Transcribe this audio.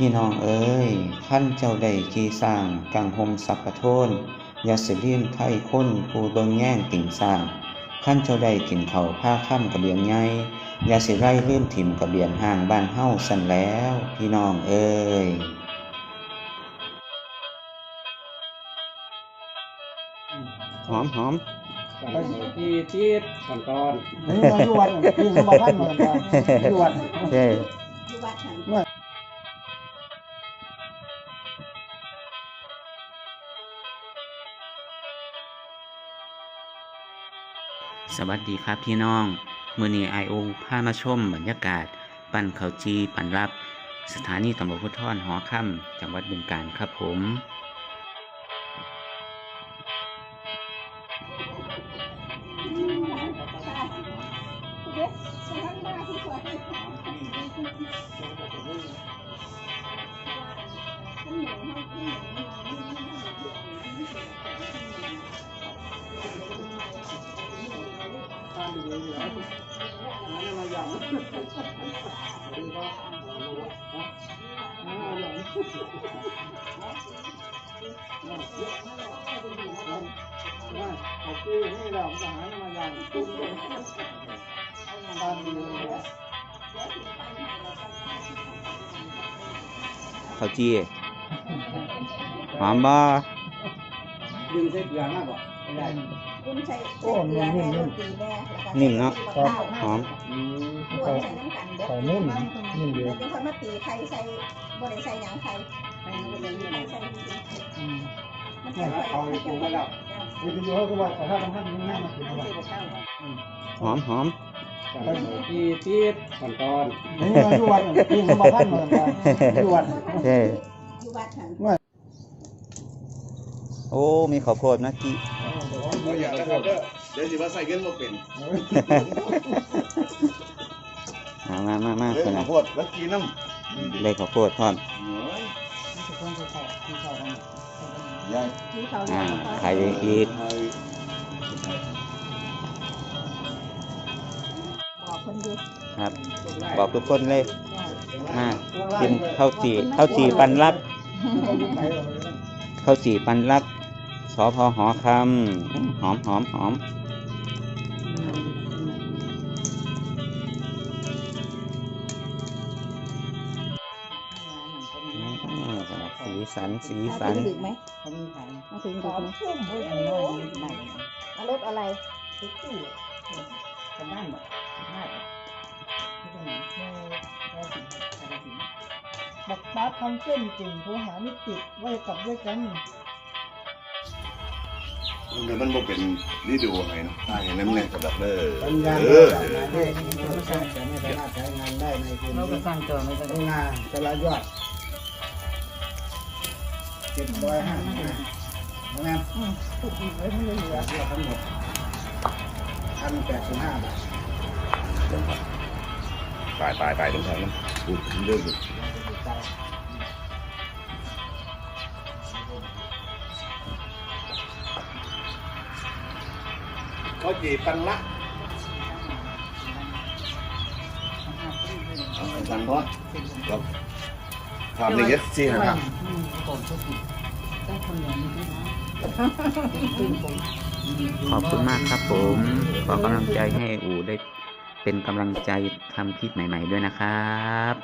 พี่น้องเอ้ยขั้นเจ้าได้ขี่สร้างกังหมสัพพะโทนอย่าสิลืมไทยคนผู้เบิ่งแย่งติ่งสร้างขั้นเจ้าได้กินข้าวผ้าค่ำกระเบียงใหญ่อย่าสิไร่ลืมถิ่มกระเบียงห่างบ้านเฮาสั่นแล้ว พี่น้องเอ้ยหอมหอมที่ที่ตอนตอนนี่มาอยู่วัดนี่สมาพันธ์เหมือนกันอยู่วัดเอ้ยที่วัด สวัสดีครับพี่น้อง มือนีไอโอพามาชมบรรยากาศ ปั่นเขาจีปั่นรับ สถานีตำรวจภูธรหอค่ำจังหวัดบึงกาฬครับผม ข้าวจีหอมบ่ ดึงใส่เกลือมากบ่ไม่ได้คุณใส่ใส่เกลือแน่โรตีแน่แล้วก็นิ่มเนาะข้าวหอม อืมรวมใส่น้ำกันเด้อขอมุ่นนี่เดียวแล้วเดี๋ยวคนมาตีไข่ใส่บ่ได้ใส่หยังไข่ไข่บ่ได้ใส่ใส่มันใส่เอาไปปรุงมาแล้ววิทยุเขาก็ว่าขอท่าทำท่านนี่น่ามาถึงวัดหอมหอมที่ที่ตอนตอนนี่มาอยู่วัดนี่สมาพันธ์เหมือนกันอยู่วัดเอ้ยอยู่วัดหันโอ้ มีข้าวโพดนะกี้ บ่อยากนะครับเด้อเดี๋ยวสิว่าใส่เงินบ่เป็นมามามามาเด้คนอน่ะโพดแล้วกินน้ำเลยข้าวโพดพร้อมโอ้ยยายที่เขาอ่าเรียกว่าไข่อีกบอกคนอยู่ครับ บอกทุกคนเลยมากินข้าวจีข้าวจีปันรับข้าวจีปันรับ สพหอคำหอมหอมหอมอืมสีสันสีสันถึงไหมมาถึงถึงทุ่มโอ้ยเอารถอะไรตุ๊กตู้กันด้านบ่ได้ที่ตรงไหนบักตาทำเส้นจริงโทรหาไม่ติดไว้กลับด้วยกัน เดี๋ยวมันบ่เป็นนี่ดูให้เนาะถ้าเห็นน้ำแน่กับแบบเด้อปัญญาเออจากงานได้ไม่ใช่แต่ไม่สามารถใช้งานได้ในพื้นเราก็ที่สร้างจอไม่ได้งานต่ละยอดเจ็ดร้อยห้าสิบห้าเพราะงั้นถูกอีกไว้ไม่เหลือเหลือทั้งหมดพันแปดสิบห้าบาท ตายตายตายตรงทางนั้นอู้เริ่มเลย เขาจีปันละเอาปันพอครับทำนี่เยอะสินะครับขอบคุณมากครับผมขอกำลังใจให้อูได้เป็นกำลังใจทำคลิปใหม่ ๆ ด้วยนะครับ